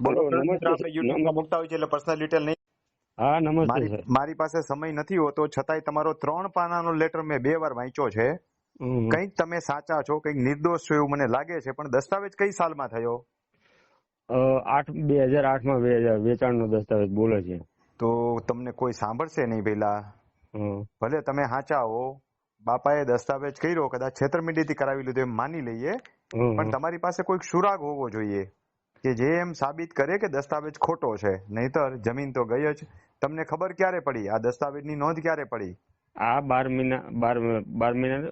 બોલો નમસ્તે, આપણે YouTube માં મૂકતા હોય છે એટલે પર્સનલ ડિટેલ નહીં. હા નમસ્તે મારી સર. મારી પાસે સમય નથી હોતો છતાંય તમારો ત્રણ પાનાનો લેટર મેં બે વાર વાંચ્યો છે. કંઈક તમે સાચા છો કંઈક નિર્દોષ છો એવું મને લાગે છે પણ દસ્તાવેજ કઈ સાલમાં થયો? અ, આઠ બે હજાર આઠમાં બે વેચાણ નો દસ્તાવેજ બોલે છે. તો તમને કોઈ સાંભળશે નહીં પેલા? ભલે તમે સાચા હો બાપાએ દસ્તાવેજ કર્યો કદાચ છેતરમિંડીથી કરાવી લીધું એમ માની લઈએ. પણ તમારી પાસે કોઈક સુરાગ હોવો જોઈએ. કે જે એમ સાબિત કરે કે દસ્તાવેજ ખોટો છે નહીતર જમીન તો ગઈ જ. તમને ખબર ક્યારે પડી? આ દસ્તાવેજની નોંધ ક્યારે પડી? આ બાર મહિના બાર બાર મહિના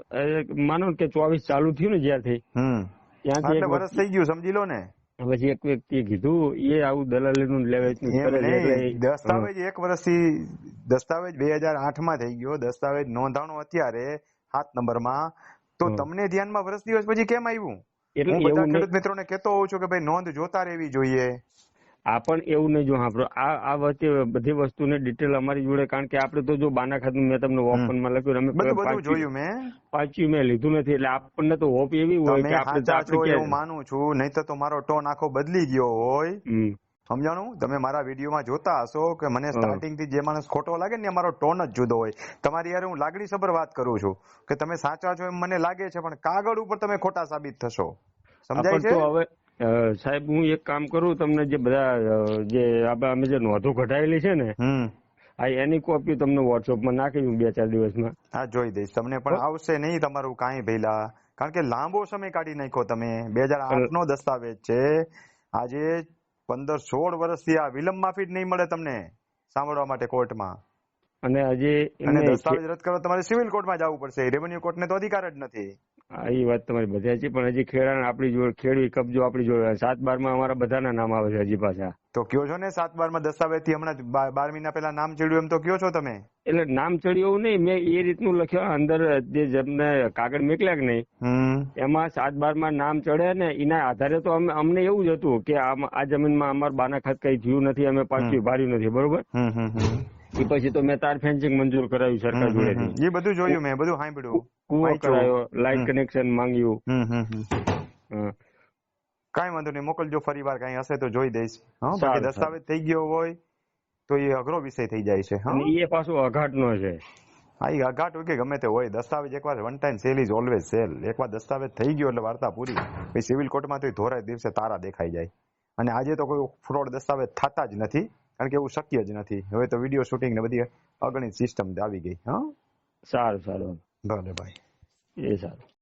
માનો કે ચોવીસ ચાલુ થયું ને જ્યારથી. ત્યાંથી વર્ષ થઈ ગયું સમજી લો ને. પછી એક વ્યક્તિએ કીધું એ આવું દલાલી નું લેવેચનું એમ કરે છે એટલે નહીં એ- દસ્તાવેજ એક વર્ષથી દસ્તાવેજ બે હજાર આઠમાં થઈ ગયો દસ્તાવેજ નોંધાણો અત્યારે સાત નંબરમાં. તો તમને ધ્યાનમાં વર્ષ દિવસ પછી કેમ આવ્યું? એટલે બધા ખેડૂત મિત્રોને કહેતો હોઉં છું કે ભાઈ નોંધ જોતા રહેવી જોઈએ. આ પણ એવું નહીં જો સાંભળો આ આ વચ્ચે બધી વસ્તુની ડિટેલ અમારી જોડે કારણ કે આપણે તો જો બાના ખાતું મેં તમને ઓપનમાં લખ્યું અમે બધું જોયું મેં. પાછું મેં લીધું નથી એટલે આપણને તો હોપ એવી હોય કે આપણે માનું છું નહીં તો મારો ટોન આખો બદલી ગયો હોય. સમજાણું? તમે મારા વિડીયોમાં જોતા હશો કે મને સ્ટાર્ટિંગથી જે માણસ ખોટો લાગે ને મારો ટોન જ જુદો હોય. તમારી યાર હું લાગણી સભર વાત કરું છું કે તમે સાચા છો એમ મને લાગે છે પણ કાગળ ઉપર તમે ખોટા સાબિત થશો. સમજાય છે? હવે સાહેબ હું એક કામ કરું તમને જે બધા જે અમે જે નોંધો કઢાયેલી છે ને આ એની કોપી તમને વોટ્સઅપમાં નાખી હું બે ચાર દિવસમાં. હા જોઈ દઈશ. તમને પણ આવશે નહીં તમારું કાંઈ ભઈલા કારણ કે લાંબો સમય કાઢી નાખ્યો તમે. બે હજાર આઠ નો દસ્તાવેજ છે. આજે પંદર સોળ વર્ષથી આ વિલંબ માફી જ નહીં મળે તમને સાંભળવા માટે કોર્ટમાં. અને હજી અને દસ્તાવેજ રદ કરવા તમારે સિવિલ કોર્ટમાં જવું પડશે. રેવન્યુ કોર્ટને તો અધિકાર જ નથી. હા, એ વાત તમારી બધા છે પણ હજી ખેડા આપણી જોડે ખેડવી કબજો આપણી જોડે સાત બારમાં અમારા બધાના નામ આવે છે હજી પાછા. તો કયો છો ને સાત બારમાં દસ્તાવેજથી હમણાં બાર મહિના પહેલા નામ ચડ્યું એમ તો કયો છો તમે? એટલે નામ ચડ્યું એવું નહીં મેં એ રીતનું લખ્યું અંદર જે જેમને કાગળ મેકલ્યા કે નહીં એમાં સાત બારમાં નામ ચડે ને એના આધારે તો અમને એવું જ હતું કે આ જમીનમાં અમાર બાના ખાત કઈ થયું નથી અમે પાછું ભાર્યું નથી બરોબર. એ પછી તો મેં તાર ફેન્સિંગ મંજૂર કરાવ્યું સરકાર જોડેથી. એ બધું જોયું મેં બધું સાંભળ્યું. કુવો કરાયો લાઇટ કનેક્શન માંગ્યું. કાંઈ વાંધો નહીં મોકલજો ફરી વાર કાંઈ હશે તો જોઈ દઈશ. હા બાકી દસ્તાવેજ થઈ ગયો હોય તો એ અઘરો વિષય થઈ જાય છે હા. એ પાછો અઘાટનો છે. હા એ અઘાટ હોય કે ગમે તે હોય દસ્તાવેજ એકવાર one time sale is always sale એકવાર દસ્તાવેજ થઈ ગયો એટલે વાર્તા પૂરી. પછી સિવિલ કોર્ટમાં તો ધોરાય દિવસે તારા દેખાઈ જાય. અને આજે તો કોઈ ફ્રોડ દસ્તાવેજ થતા જ નથી. કારણ કે એવું શક્ય જ નથી. હવે તો વીડિયો શૂટિંગ ને બધી અગણિત સિસ્ટમ આવી ગઈ હા? સારું સારું. ભલે ભાઈ. એ સારું.